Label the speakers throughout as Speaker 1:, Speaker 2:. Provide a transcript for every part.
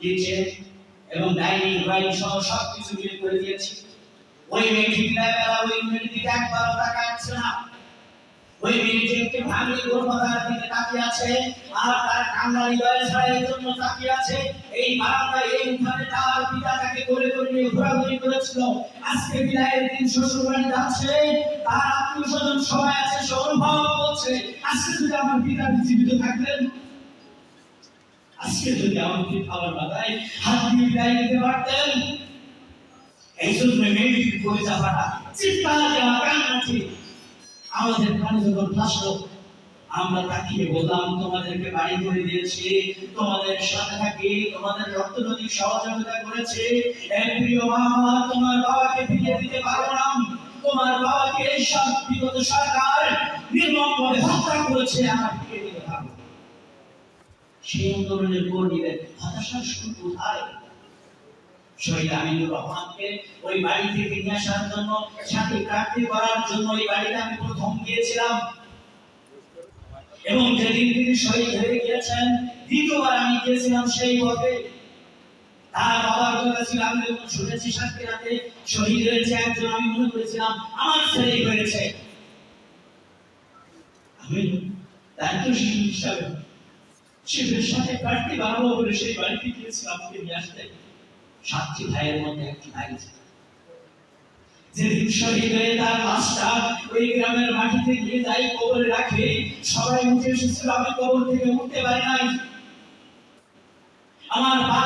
Speaker 1: Kitchen এবং dining drawing সহ সব কিছু বিল করে দিয়েছি। ওই মেয়েটি বেলা, ওই মেয়েটির দিকে একবারও তাকাচ্ছে না। ওই মেয়েটি একটি ভাঙি গর্ভতার দিকে তাকিয়ে আছে আর তার কান্না হৃদয় ছাড়ার জন্য তাকিয়ে আছে। এই বারান্দায়, এই উঠানে তার পিতা তাকে কোলে করে নিয়ে ঘোরাঘুরি করেছিল। আজকে বিদায়ের দিন শ্বশুর বাড়ি যাচ্ছে, তার আত্মীয় স্বজন সবাই আছে সে অনুভব করছে আজকে যদি আমার পিতা জীবিত থাকতেন? আজকে যদি পিতা আমার মাথায় হাত দিয়ে বিদায় নিতে পারতেন? এই জন্য মেয়েটির করে দেওয়া কান্নাটি আমাদের প্রাণে যখন ভাসলো, আমরা তাকিয়ে বললাম, তোমাদেরকে বাড়ি করে দিয়েছি, তোমাদের সাথে থাকি, তোমাদের রক্ত নদী সহযোগিতা করেছে প্রিয় তোমার বাবাকে ফিরিয়ে দিতে পারো না। তোমার বাবাকে সব বিগত সরকার নির্মমভাবে হত্যা করেছে আমরা ফিরিয়ে দিতে পারব না। সেই আন্দোলনের কর্মীদের হতাশার শুরু কোথায় শহীদ আমিনুর রহমানকে ওই বাড়ি থেকে নিয়ে আসার জন্য, সাথে প্রার্থী করার জন্য ওই বাড়িতে আমি প্রথম গিয়েছিলাম। এবং যেদিন তিনি শহীদ হয়ে গিয়েছেন, দ্বিতীয়বার আমি গিয়েছিলাম সেই পথে। তার বাবার কথা ছিল, আমি যখন শুনেছি সাথে রাতে শহীদ হয়েছে একজন, আমি মনে করেছিলাম আমার ছেলেই হয়েছে। আমি দায়িত্ব শিশু হিসাবে শিশুর সাথে প্রার্থী বানাবো বলে সেই বাড়িতে গিয়েছিলাম আমাকে নিয়ে আসতে। সাতটি ভাইয়ের মধ্যে একটি ভাই যেদিন তার ওই গ্রামের মাটিতে যাই কবরে রাখে। সবাই উঠে এসেছিল, আমি কবর থেকে উঠতে পারি নাই। আমার পা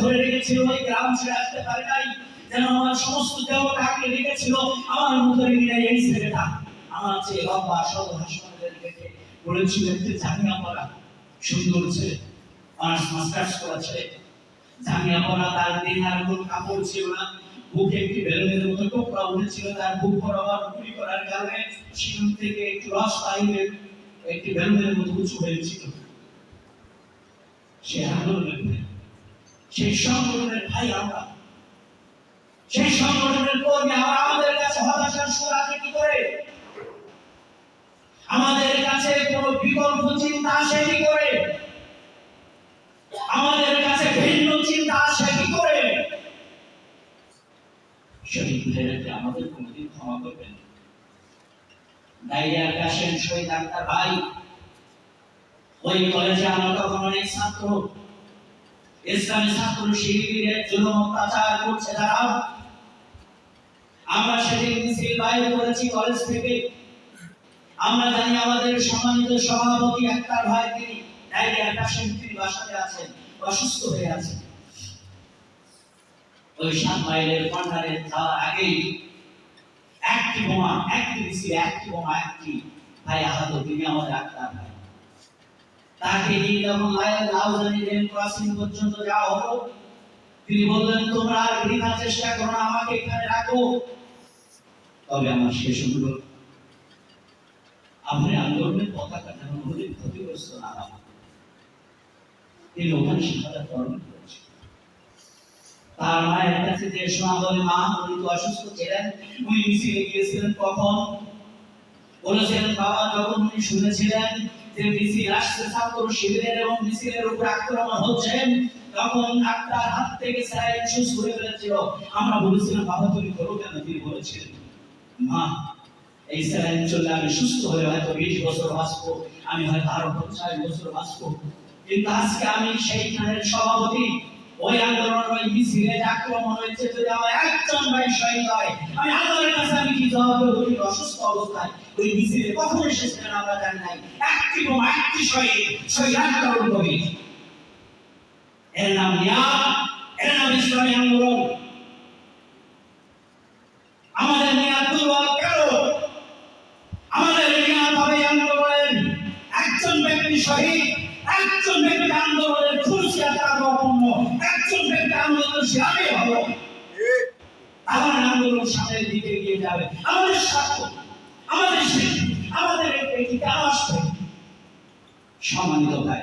Speaker 1: ধরে রেখেছিল, ওই গ্রাম ছেড়ে আসতে পারি নাই। যেন আমার সমস্ত দেহটা আঁকড়ে রেখেছিল আমার মুখের মিলাই এই ছেলেটা আমার চেয়ে লম্বা সব হাসপাতালে রেখে বলেছিল জামিয়া পড়া। সুন্দর ছেলে অনার্স মাস্টার্স করেছে জামিয়া পরা তার দেহ আর কোনো কাপড় ছিল না। একটি বেলুনের মতো টোকরা উঠেছিল তার বুক করার কারণে সেখান থেকে একটু রস বাইরে একটি বেলুনের মতো উঁচু হয়েছিল। সে আন্দোলনের সেই সংগঠনের ভাই আমরা। সেই সংগঠনের আমাদের কাছে হতাশার সুর আছে কি করে? আমাদের কাছে কোনো বিকল্প চিন্তা আসে কি করে? আমাদের কাছে ভিন্ন চিন্তা আসে কি করে? আমাদের কোনোদিন ক্ষমা করবেন? ডাইরিয়ার ভাই, ওই কলেজে আমরা তখন অনেক ছাত্র। ইসলামী ছাত্র জুলুম অত্যাচার করছে তারা। আমরা সেদিন মিছিল বাইর করেছি কলেজ থেকে। আমরা জানি আমাদের সম্মানিত সভাপতি আক্তার ভাই, তিনি ডাইরিয়ার কাশেম তিনি বাসাতে আছেন, অসুস্থ হয়ে আছেন। ওই সাত মাইলের কর্নারে যাওয়ার আগেই একটি বোমা, একটি মিছিল, একটি বোমা, একটি ভাই আহত, তিনি আমাদের আক্তার ভাই। তাকে নিয়ে যখন লাউজানি রেল ক্রসিং পর্যন্ত যাওয়া হলো, তিনি বললেন, তোমরা আর বৃথা চেষ্টা করো না, আমাকে এখানে রাখো। তবে আমার শেষ অনুরোধ আপনি আন্দোলনের পতাকা কোনোদিন ক্ষতিগ্রস্ত না শিক্ষাটা তার মায়ের কাছে যে বলে মা উনি তো অসুস্থ ছিলেন, উনি মিছিলে গিয়েছিলেন কখন? বলেছিলেন বাবা, যখন উনি শুনেছিলেন যে মিছিল ছাত্র শিবিরের এবং মিছিলের উপর আক্রমণ তখন ডাক্তার হাত থেকে ফেলেছিল। আমরা বলেছিলাম, বাবা, তুমি করো কেন? তিনি বলেছিলেন, মা এই স্যালাইন চললে আমি সুস্থ হয়ে হয়তো বিশ বছর বাঁচবো, আমি হয়তো আরও পঞ্চাশ বছর বাঁচবো। কিন্তু আজকে আমি সেইখানের সভাপতি, ওই ওই মিছিলে আক্রমণ হয়েছে যদি আমার একজন ভাই শহীদ হয়। আমি কাছে আমি কি জবাব দেবো? অসুস্থ অবস্থায়। ওই মিছিলে কখন এসেছিলেন আমরা জানি নাই। একটি বোমা, একটি শহীদ শহীদ এর নাম এর নাম ইসলামী আন্দোলন। সামনের দিকে এগিয়ে যাবে। আমাদের স্বার্থ, আমাদের শিল্পী আমাদের এটিকে আসবে সম্মানিত ভাই,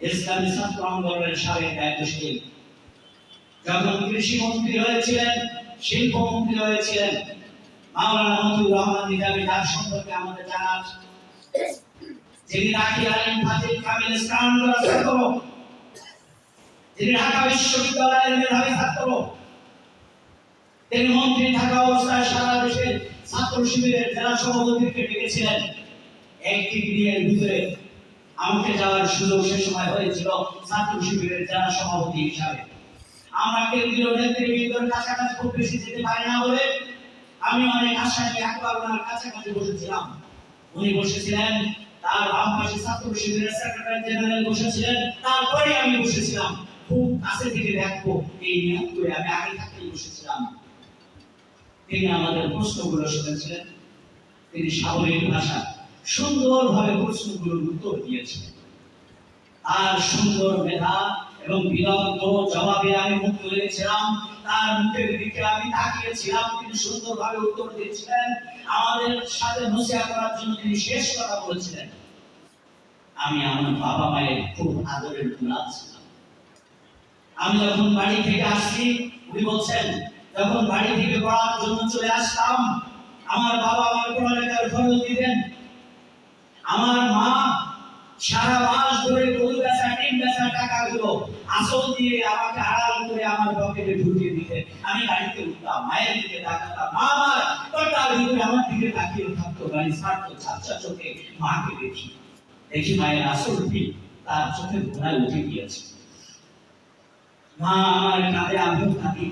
Speaker 1: ইসলামী ছাত্র আন্দোলনের সাবেক দায়িত্বশীল, যখন কৃষি মন্ত্রী হয়েছিলেন, শিল্পমন্ত্রী হয়েছিলেন, মাওলানা মতিউর রহমান নিজামী, তার সম্পর্কে আমাদের জানা আছে। যিনি রাখি আলীম ফাজিল কামিল ইসলাম ছাত্র তিনি ঢাকা বিশ্ববিদ্যালয়ের মেধাবী ছাত্র তিনি মন্ত্রী থাকা অবস্থায় সারা দেশের ছাত্র শিবিরের জেলা সভাপতিকে ডেকেছিলেন। একটি দিনের ভিতরে আমাকে যাওয়ার সুযোগ সে সময় হয়েছিল ছাত্র শিবিরের জেলা সভাপতি হিসাবে। আমরা কেন্দ্রীয় নেতৃবৃন্দর কাছাকাছি খুব বেশি যেতে পারি না বলে আমি অনেক আশা নিয়ে একবার ওনার কাছাকাছি বসেছিলাম। উনি বসেছিলেন, তার বাম পাশে ছাত্র শিবিরের সেক্রেটারি জেনারেল বসেছিলেন তারপরে আমি বসেছিলাম। খুব কাছে থেকে দেখব এই করে আমি আগে থাকতেই বসেছিলাম। তিনি আমাদের প্রশ্নগুলো শুনেছিলেন। তিনি স্বাভাবিক ভাষা সুন্দরভাবে প্রশ্নগুলোর উত্তর দিয়েছেন আর সুন্দর মেধা এবং বিলম্ব জবাবে আমি মুখ তুলেছিলাম তার মুখের দিকে আমি তাকিয়েছিলাম। তিনি সুন্দরভাবে উত্তর দিয়েছিলেন। আমাদের সাথে নসিয়া করার জন্য তিনি শেষ কথা বলেছিলেন। আমি আমার বাবা মায়ের খুব আদরের দুলাল ছিলাম। আমি যখন বাড়ি থেকে আসছি, উনি বলছেন যখন বাড়ি থেকে পড়ার জন্য চলে আসতাম, আমার বাবা আমার পড়ালেখার খরচ দিতেন। আমার মা সারা মাস ধরে গরু বেচা, ডিম বেচা টাকাগুলো আসল দিয়ে আমাকে আড়াল করে আমার পকেটে ঢুকিয়ে আমি গাড়িতে উঠতাম, মায়ের দিকে তাকাতাম, মা আমার কটার ভিতরে আমার দিকে তাকিয়ে থাকতো, গাড়ি ছাড়তো চোখে মাকে দেখি। দেখি মায়ের আসল দিক তার চোখে ঘোড়ায় উঠে গিয়েছে। মা আমার কাঁধে আমিও থাকি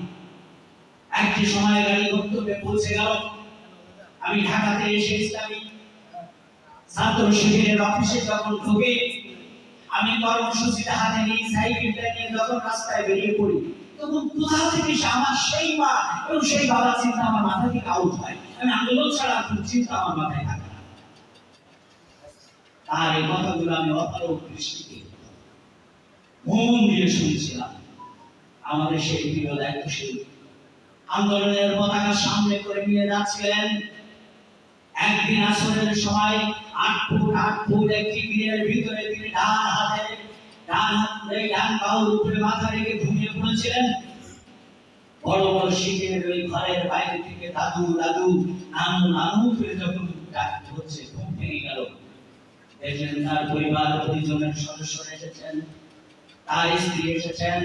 Speaker 1: একটি সময় গাড়ি গন্তব্যে পৌঁছে গেল আমি ঢাকাতে এসে ইসলামী ছাত্র শিবিরের অফিসে যখন ঢুকে, আমি কর্মসূচিটা হাতে নিয়ে সাইকেলটা নিয়ে যখন রাস্তায় বেরিয়ে পড়ি, তখন কোথা থেকে আমার সেই মা এবং সেই চিন্তা আমার মাথা থেকে আউট হয়। আমি আন্দোলন ছাড়া আর চিন্তা আমার মাথায় থাকে তার এই কথাগুলো আমি অপারক দৃষ্টিতে মন দিয়ে শুনছিলাম। আমাদের সেই প্রিয় দায়িত্বশীল আন্দোলনের পতাকা সামনে করে নিয়ে যাচ্ছিলেন। একদিন আসরের সময় আট ফুট আট ফুট একটি গিরের ভিতরে তিনি ডান হাতে, ডান হাত এই ডান বাহুর উপরে মাথা রেখে ঘুমিয়ে পড়েছিলেন। বড় বড় শীতের ওই ঘরের বাইরে থেকে দাদু দাদু, নানু নানু করে যখন ডাক হচ্ছে ঘুম ভেঙে গেল। দেখলেন তার পরিবার পরিজনের সদস্য এসেছেন, তার স্ত্রী এসেছেন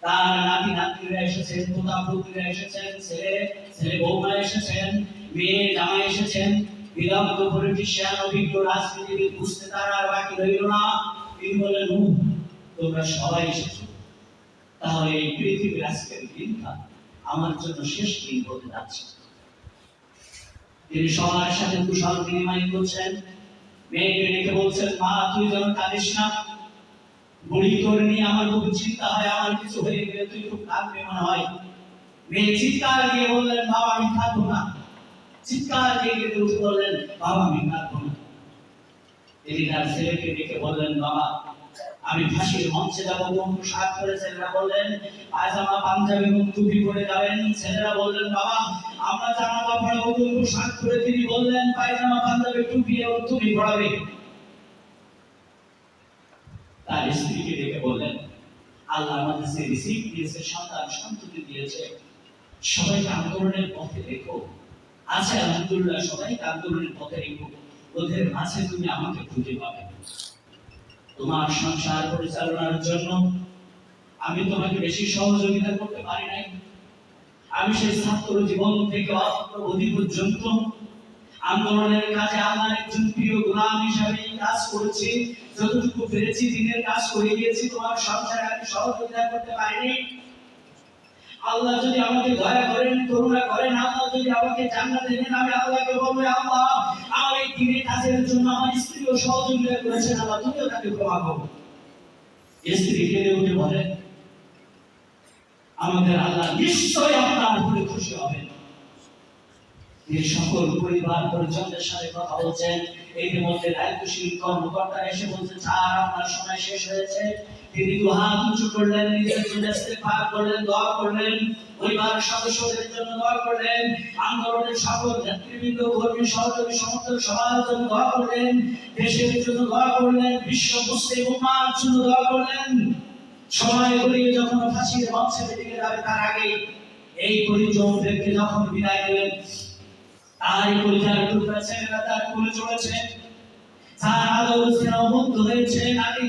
Speaker 1: তার নাতি নাতনিরা এসেছেন পোতা পুত্রীরা এসেছেন ছেলে ছেলে বৌমা এসেছেন মেয়ে জামাই এসেছেন। বিলম্ব পলিটিশিয়ান অভিজ্ঞ রাজনীতিবিদ বুঝতে তার আর বাকি রইল না। তিনি বললেন "উ, তোমরা সবাই এসেছ। তাহলে এই পৃথিবীর আজকের দিনটা আমার জন্য শেষ দিন হতে যাচ্ছে। তিনি সবার সাথে কুশল বিনিময় করছেন। মেয়েকে ডেকে বলছেন মা তুই যেন কাঁদিস না। বুড়ি করে নিয়ে আমার খুব চিন্তা হয়, আমার কিছু হয়ে গেলে তুই খুব কাঁদবে মনে হয়। মেয়ে চিৎকার দিয়ে বললেন, বাবা, আমি কাঁদবো না। চিৎকার দিয়ে কেঁদে উঠে বললেন, বাবা, আমি কাঁদবো না। তিনি তার ছেলেকে ডেকে বললেন, বাবা, আমি ফাঁসির মঞ্চে যাব কোন পোশাক পরে ছেলেরা বললেন পায়জামা পাঞ্জাবি এবং টুপি পরে যাবেন। ছেলেরা বললেন, বাবা, আমরা জামা কাপড় এবং পোশাক পরে তিনি বললেন, পায়জামা, পাঞ্জাবি টুপি এবং টুপি পরাবে তার স্ত্রীকে ডেকে বললেন, আল্লাহ আমাদের যে রিসিভ দিয়েছে, সন্তান সন্ততি দিয়েছে সবাইকে আন্দোলনের পথে রেখো আছে আলহামদুলিল্লাহ সবাইকে আন্দোলনের পথে রেখো ওদের মাঝে তুমি আমাকে খুঁজে পাবে। তোমার সংসার পরিচালনার জন্য আমি তোমাকে বেশি সহযোগিতা করতে পারি নাই। আমি সেই ছাত্র জীবন থেকে অধিক পর্যন্ত আন্দোলনের কাজে আমার একজন প্রিয় গোলাম হিসাবে কাজ করেছি। যতটুকু পেরেছি দিনের কাজ করে গিয়েছি, তোমার সংসারে আমি সহযোগিতা করতে পারিনি। আল্লাহ যদি আমাকে দয়া করেন, করুণা করেন, আল্লাহ যদি আমাকে জান্নাতে দেন আমি আল্লাহকে বলব, আল্লাহ, আমার এই দিনের কাজের জন্য আমার স্ত্রীও সহযোগিতা করেছেন, আল্লাহ, তুমিও তাকে ক্ষমা করো। স্ত্রী কেঁদে উঠে বলেন আমাদের আল্লাহ নিশ্চয় আপনার উপরে খুশি হবেন। এই সকল পরিবার পরিজনদের সাথে কথা বলছেন দায়িত্বশীল কর্মকর্তা এসে বলছে, স্যার, আপনার সময় শেষ হয়েছে। তিনি দু হাত উঁচু করলেন নিজের জন্য করলেন, দোয়া করলেন পরিবারের সদস্যদের জন্য দোয়া করলেন, আন্দোলনের সকল নেতৃবৃন্দ, কর্মী, সহযোগী, সমর্থক সবার জন্য দোয়া করলেন, দেশের জন্য দোয়া করলেন, বিশ্ব মুসলিম উম্মার জন্য দোয়া করলেন। সময় গড়িয়ে যখন ফাঁসির দিকে যাবে, তার আগে এই যখন বিদায় তার পরিচার টুকরা ছেলেরা তার কোলে চলেছে। যার আদর স্নেহ মুগ্ধ হয়েছে, নারী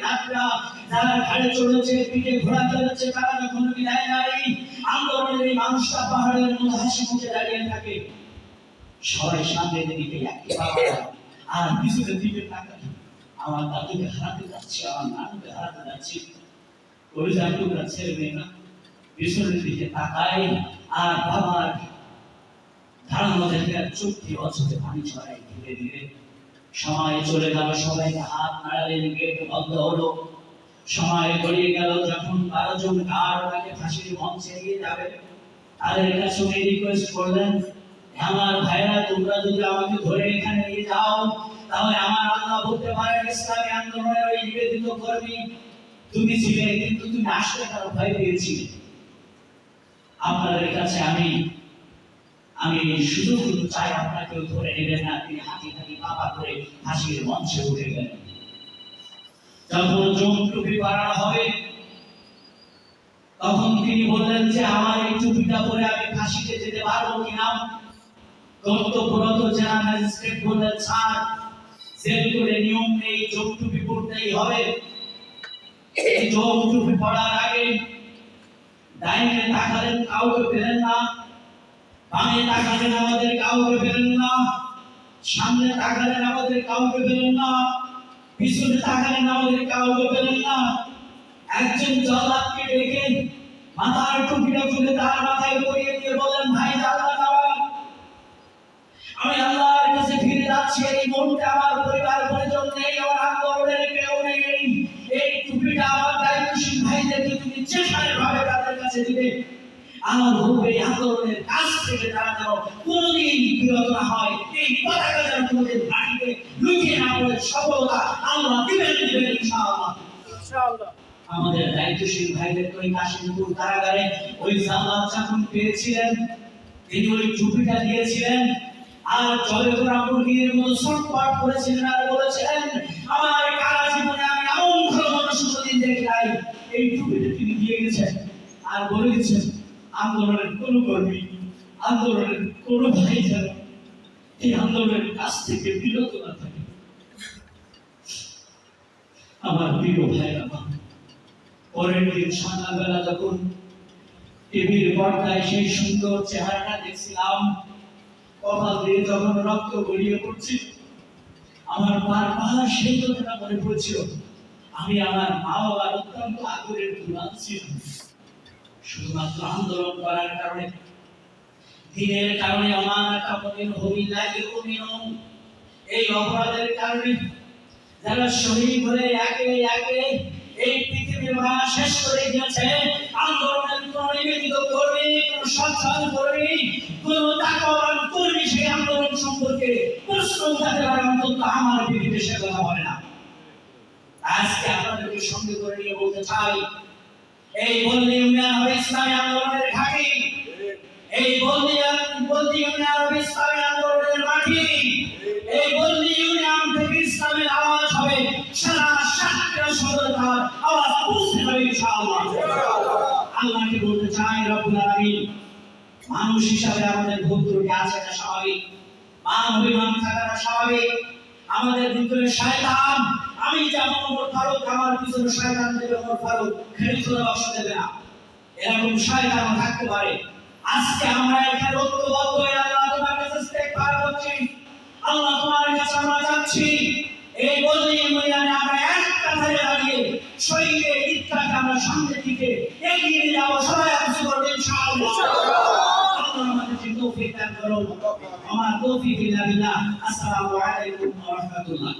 Speaker 1: যারা চড়েছে পিঠে ঘোড়া চড়েছে তারা বিদায় আন্দোলনের এই মানুষটা পাহাড়ের হাসি মুখে দাঁড়িয়ে থাকে। সবাই সামনের দিকে আর পিছনের দিকে আমার যাচ্ছি যাচ্ছি। ছেলে পিছনের দিকে তাকায়। আর বাবার ধারণা চোখ দিয়ে অচতে পানি ছড়ায় ধীরে ধীরে। সময় চলে গেল, সবাইকে হাত নাড়ালেন গেট বন্ধ হলো। সময় গড়িয়ে গেল, যখন বারো জন গার্ড তাকে ফাঁসির মঞ্চে নিয়ে যাবে। তাদের কাছে উনি রিকোয়েস্ট করলেন আমার ভাইরা, তোমরা যদি আমাকে ধরে এখানে নিয়ে যাও, তাহলে আমার আল্লাহ বলতে পারেন, ইসলামী আন্দোলনের ওই নিবেদিত কর্মী। তুমি ছিলে, কিন্তু তুমি আসলে তার ভয় পেয়েছিলে। আপনাদের কাছে আমি আমি শুধু শুধু চাই আপনাকে ধরে নেবেন না, তিনি হাতি হাতি পাপা করে হাসির মঞ্চে উঠে গেলেন। যখন জম টুপি বাড়ানো হবে, তখন তিনি বললেন যে, আমার এই টুপিটা পরে আমি ফাঁসিতে যেতে পারব কিনা কর্তব্যরত জেলা ম্যাজিস্ট্রেট বললেন, স্যার জেল করে নিয়ম নেই জম টুপি পরতেই হবে। জম টুপি পড়ার আগে ডাইনে তাকালেন, কাউকে পেলেন না। বামে তাকালেন আমাদের কাউকে পেলেন না। সামনে তাকালেন আমাদের কাউকে পেলেন না। পিছনে তাকালেন আমাদের কাউকে পেলেন না। একজন জল্লাদকে ডেকে মাথার টুপিটা খুলে তার মাথায় পরিয়ে দিয়ে বললেন, ভাই আমার আমি আল্লাহর কাছে ফিরে যাচ্ছি, এই মনটা আমার পরিবার পরিজন নেই আমার আন্দোলনের কেউ নেই। এই টুপিটা আমার দায়িত্বশীল ভাইদেরকে তুমি যেখানে ভাবে তাদের কাছে দিবে। আমার এই আন্দোলনের কাছ থেকে তারা যেন কোনোদিন বিরত না হয়। এই পতাকা যেন কোনোদিন মাটিতে লুকিয়ে না পড়ে সফলতা আল্লাহ দিবেন দিবেন ইনশাআল্লাহ। আমাদের দায়িত্বশীল ভাইদের ওই কাশিমপুর কারাগারে ওই জামাত যখন পেয়েছিলেন তিনি ওই টুপিটা দিয়েছিলেন আর জলে করা মুরগির মতো ছটফট করেছিলেন আর বলেছিলেন আমার কারা জীবনে আমি এমন ভালো মানুষ কোনোদিন দেখি নাই। এই টুপিটা তিনি দিয়ে গেছেন আর বলে দিচ্ছেন আন্দোলনের কোন কর্মী, আন্দোলনের কোন ভাই যেন এই আন্দোলনের কাছ থেকে বিরত না থাকে। আমার প্রিয় ভাইরা পরের দিন সন্ধ্যাবেলা যখন টিভির পর্দায় সেই সুন্দর চেহারাটা দেখছিলাম, কপাল দিয়ে যখন রক্ত গড়িয়ে পড়ছে, আমার বারবার সেই কথাটা মনে পড়ছিল, আমি আমার মা বাবার অত্যন্ত আদরের দুলাল ছিলাম। শুধুমাত্র আন্দোলন করার কারণে, দিনের কারণে অমিনম এই অপরাধের কারণে যারা শহীদ হয়ে একে একে এই পৃথিবীর শেষ করে দিয়েছে, আন্দোলনের কোন সচ্ছল কোন সেই আন্দোলন সম্পর্কে প্রশ্ন উঠাতে পারে অন্তত আমার সে কথা না। আজকে আপনাদেরকে সঙ্গে করে নিয়ে বলতে চাই এই বললি ইউনিয়ন হবে ইসলামী আন্দোলনের ঘাঁটি। এই বললি বললি ইউনিয়ন হবে ইসলামী আন্দোলনের মাটি। এই বললি ইউনিয়ন থেকে ইসলামের আওয়াজ হবে। সারা সাতটা সদরকার আওয়াজ পৌঁছে যাবে ইনশাআল্লাহ। আল্লাহকে বলতে চাই রব্বুল আলামিন মানুষ হিসাবে আমাদের ভুল ত্রুটি আছে এটা স্বাভাবিক। মান অভিমান থাকাটা স্বাভাবিক। আমাদের ভিতরে শয়তান আমি যেমন ওমর ফারুক, আমার পিছনে শয়তান দেবে ওমর ফারুক খেলি খোলা বাক্স দেবে না। এরকম শয়তান থাকতে পারে। আজকে আমরা এখানে ঐক্যবদ্ধ হয়ে আল্লাহ তোমার কাছে ইস্তেগফার করছি। আল্লাহ তোমার কাছে আমরা যাচ্ছি। এই বললি ময়দানে আমরা এক কাতারে দাঁড়িয়ে শহীদের ঈদটাকে আমরা সামনের দিকে এগিয়ে নিয়ে যাব। সবাই কিছু করবে ইনশাআল্লাহ। আমার তৌফিক ইল্লা বিল্লাহ। আসসালামু আলাইকুম ওয়া রাহমাতুল্লাহ।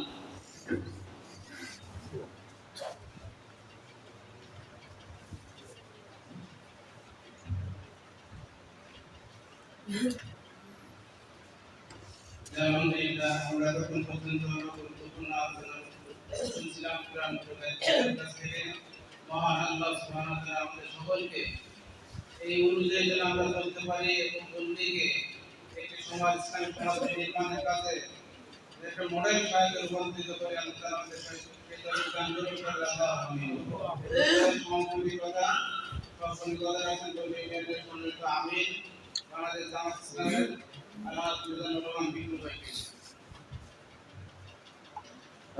Speaker 2: আলহামদুলিল্লাহ আমরা তখন পর্যন্ত গুরুত্বপূর্ণ আলোচনা শুনছিলাম কোরআন মহান আল্লাহ সুবহানাহু ওয়া তাআলা আমাদের সকলকে এই অনুযায়ী যেন আমরা চলতে পারি এবং বন্ধুকে একটি সমাজ ইসলামিক সমাজ নির্মাণের কাছে একটা মডেল সহায়কে রূপান্তরিত করে আল্লাহ আমাদের সহায়তা আল্লাহ আমিন সম্পূর্ণতা প্রাসঙ্গিকতা রাখেন আমিন বাংলাদেশ জামাত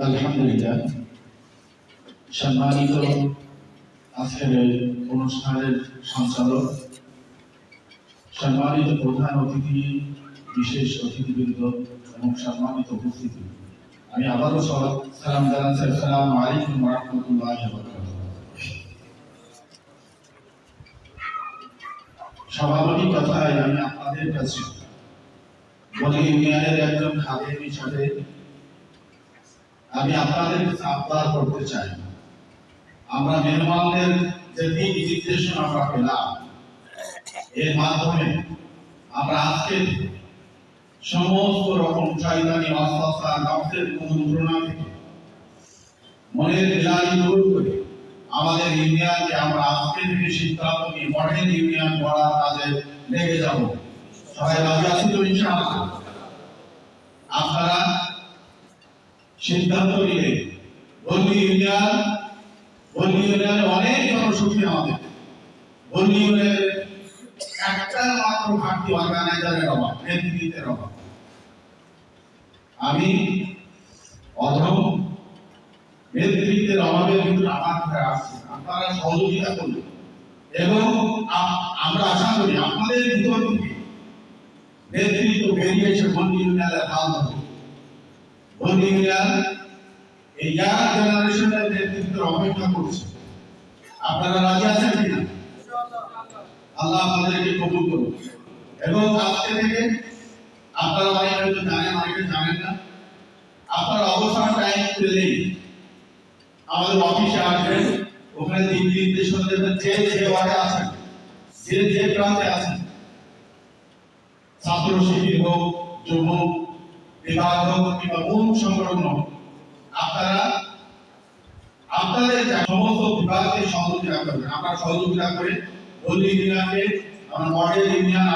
Speaker 3: আলহামদুলিল্লাহ। সম্মানিত আজকের অনুষ্ঠানের সঞ্চালক, সম্মানিত প্রধান অতিথি, বিশেষ অতিথিবৃন্দ এবং সম্মানিত উপস্থিতি। আমি আবারও সালাম জানাচ্ছি। আসসালামু আলাইকুম রহমতুল্লাহ স্বাভাবিক কথায় আমি আপনাদের কাছে বলি ইউনিয়নের একজন খাদেম হিসাবে আমি আপনাদের আবদার করতে চাই। আমরা মেহমানদের যে দিক নির্দেশনা আমরা পেলাম, এর মাধ্যমে আমরা আজকে সমস্ত রকম শয়তানি অস্বস্থা নফসের কুমন্ত্রণা থেকে মনের বিলালি দূর করে আমাদের ইউনিয়নকে আমরা আজকে থেকে সিদ্ধান্ত নিয়ে মডেল ইউনিয়ন করার কাজে লেগে যাব। সবাই রাজি আছি তো ইনশাআল্লাহ? আপনারা সিদ্ধান্ত নিলে বন্দি ইউনিয়ন বন্দি ইউনিয়নে অনেক জনশক্তি আমাদের। বন্দি ইউনিয়নের একটা মাত্র ঘাটতি অর্গানাইজারের অভাব, নেতৃত্বের অভাব। আমি অধম নেতৃত্বের অভাবে কিন্তু ঘরে আসছে আপনারা সহযোগিতা করবেন এবং আমরা আশা করি আপনাদের ভিতর থেকে নেতৃত্ব বেরিয়ে এসে হাল এই ইয়ার জেনারেশনের নেতৃত্বের অপেক্ষা করছে। আপনারা রাজি আছেন কিনা? আল্লাহ আমাদেরকে কবুল করুন এবং আজকে থেকে আপনারা অনেকে হয়তো জানেন অনেকে জানেন না। আপনারা অবসর টাইম পেলেই আমাদের অফিসে আসবেন, ওখানে দিক নির্দেশনা দেবেন, যে যে ওয়ার্ডে আছেন যে যে প্রান্তে আছেন ছাত্র শিবির হোক যুবক বিভাগ হোক, কিংবা কোন সংগঠন হোক, আপনারা, আপনাদের সমস্ত বিভাগকে সহযোগিতা করবেন। আমরা সহযোগিতা করে বলি ইউনিয়নকে আমরা মডেল ইউনিয়ন